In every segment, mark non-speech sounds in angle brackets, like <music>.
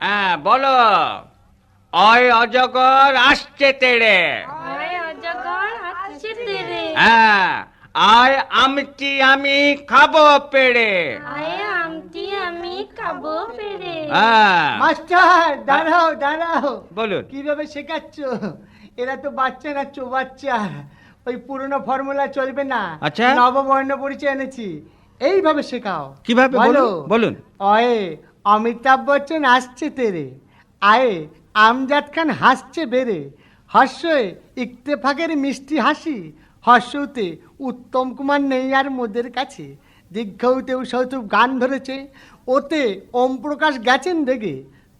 হ্যাঁ বলো। অয় অজগর আসছে তেড়ে। আয় অজগর আসছে তেরে হ্যাঁ আয় আমটি আমি খাব পেড়ে। আয় আমটি আমি খাব পেরে হ্যাঁ। মাস্টার দাঁড়াও দাঁড়াও। বলুন। কীভাবে শেখাচ্ছ? এরা তো বাচ্চা না চো বাচ্চা ওই পুরনো ফর্মুলা চলবে না। আচ্ছা। নববর্ণ পরিচয় এনেছি। এইভাবে শেখাও। কীভাবে? বলুন বলুন। অয়ে অমিতাভ বচ্চন আসছে তেরে। আয়ে আমজাদ খান হাসছে বেড়ে হর্ষে ইত্তেফাকের মিষ্টি হাসি। হর্ষতে উত্তম কুমার নেই আর মোদের কাছে। দীর্ঘতেও সৌতব গান ধরেছে। ওতে ওম প্রকাশ গেছেন দেখে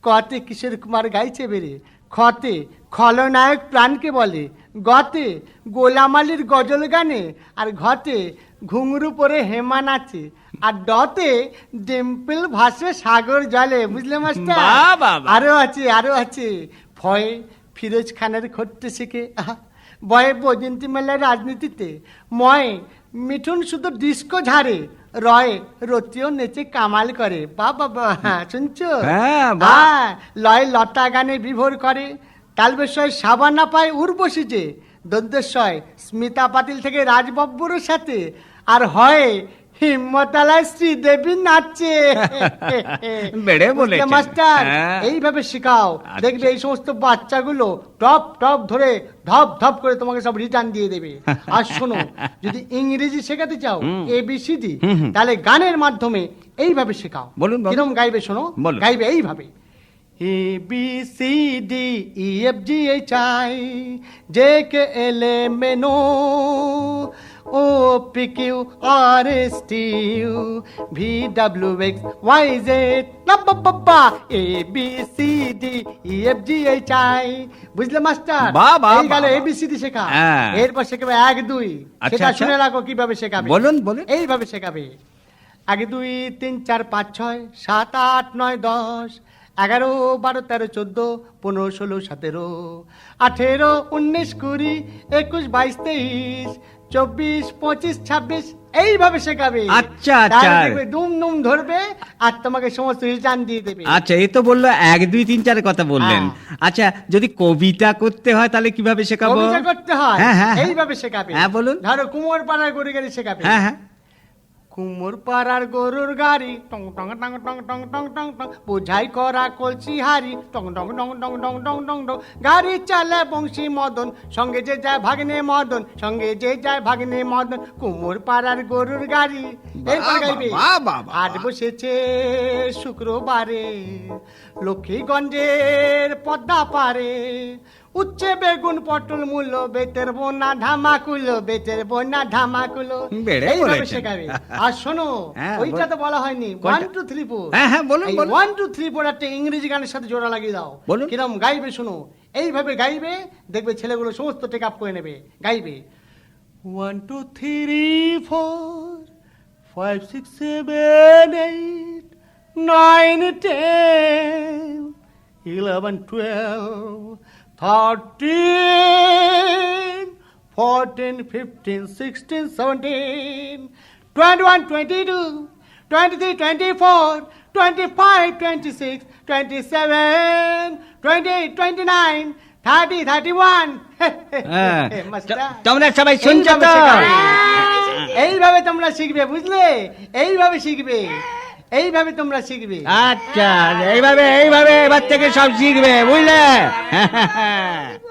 কতে কিশোর কুমার গাইছে বেড়ে খতে খলনায়ক প্রাণকে বলে। গতে গোলাম আলীর গজল গানে। আর ঘতে ঘুঙরু পরে হেমা নাচে। আর ডতে ডিম্পল ভাসে সাগর জলে বুঝলে মাস্টার। আরও আছে আরও আছে। ভয়ে ফিরোজ খানের ঘটতে শিখে। বয়ে বৈজন্তী মেলার রাজনীতিতে। ময় মিঠুন শুধু ডিস্কো ঝাড়ে রয় রতিও নেচে কামাল করে। বা বাবা শুনছো? হ্যাঁ, বাহ। হ্যাঁ লয় লতা গানে বিভোর করে। তালবেশয় সাবানা পায় উর্বশী যে। দন্তেশ্বয় স্মিতা পাতিল থেকে রাজবব্বুরের সাথে। আর হয় নাচে। বেড়ে বলে মাস্টার? হ্যাঁ। এইভাবে শেখাও। আচ্ছা। দেখবে এই সমস্ত বাচ্চাগুলো টপ টপ ধরে ধপ ধপ করে তোমাকে সব রিটার্ন দিয়ে দেবে। আর শোনো যদি ইংরেজি শেখাতে চাও এবিসিডি তাহলে গানের মাধ্যমে এইভাবে শেখাও। বলুন কিরম গাইবে শোনো? গাইবে এইভাবে। A B C D E F G H I J K O P Q R S T U V W X Y Z. La A B C D E F G H I. বুঝলে master? বা বা এই গেল A B C D শেখা। হ্যাঁ। এরপর শেখাবে এক দুই। আচ্ছা, সেটা আচ্ছা। শুনে রাখো কীভাবে শেখাবে। বলুন বলুন। এইভাবে শেখাবে। এক দুই তিন চার পাঁচ ছয় সাত আট নয় দশ এগারো বারো তেরো চোদ্দ পনেরো ষোলো সতেরো আঠেরো উনিশ কুড়ি একুশ বাইশ তেইশ চব্বিশ পঁচিশ ছাব্বিশ এইভাবে শেখাবে আচ্ছা, আচ্ছা। দুম দুম ধরবে আর তোমাকে সমস্ত রিটার্ন দিয়ে দেবে আচ্ছা এ তো বলল এক দুই তিন চারের কথা বললেন হ্যাঁ। আচ্ছা যদি কবিতা করতে হয় তাহলে কীভাবে শেখাবো কবিতা করতে হয় হ্যাঁ, হ্যাঁ। এইভাবে শেখাবে হ্যাঁ, বলুন। ধরো কুমোর পাড়ায় গরু গাড়ি শেখাবে হ্যাঁ হ্যাঁ কুমোর পাড়ার গরুর গাড়ি টং টং টং টং টং টং টং টং বোঝাই করা কলসি হারি টং টং টং টং টং টং টং টং গাড়ি চালে বংশী মদন সঙ্গে যে যায় ভাগ্নে মদন সঙ্গে যে যায় ভাগ্নে মদন কুমোর পাড়ার গরুর গাড়ি এরপর গাইবে আট বসেছে শুক্রবারে লক্ষ্মীগঞ্জের পদ্মা পারে উচ্চে বেগুন পটল মূল্য বেতের বোনা ধামাকুলো বেতের বোনা ধামাকুলো বেড়ে বলেছেন। শেখাবে আর শোনো হ্যাঁ, ওইটা তো বলা হয়নি। ওয়ান টু থ্রি ফোর হ্যাঁ, হ্যাঁ, বলুন, বলুন। ওয়ান টু থ্রি ফোর একটা ইংরেজি গানের সাথে জোড়া লাগিয়ে দাও। বলুন। কিরম গাইবে শোনো। এইভাবে গাইবে দেখবে ছেলেগুলো সমস্ত টেক আপ করে নেবে। গাইবে। One two three four five six seven eight nine ten eleven twelve 13, 14, 15, 16, 17, 21, 22, 23, 24, 25, 26, 27, 28, 29, 30, 31. তোমরা সবাই শুনছো তো? এইভাবে তোমরা শিখবে বুঝলে? এইভাবে শিখবে। এইভাবে তোমরা শিখবে। আচ্ছা এইভাবে এইভাবে এবার থেকে সব শিখবে বুঝলে? <laughs>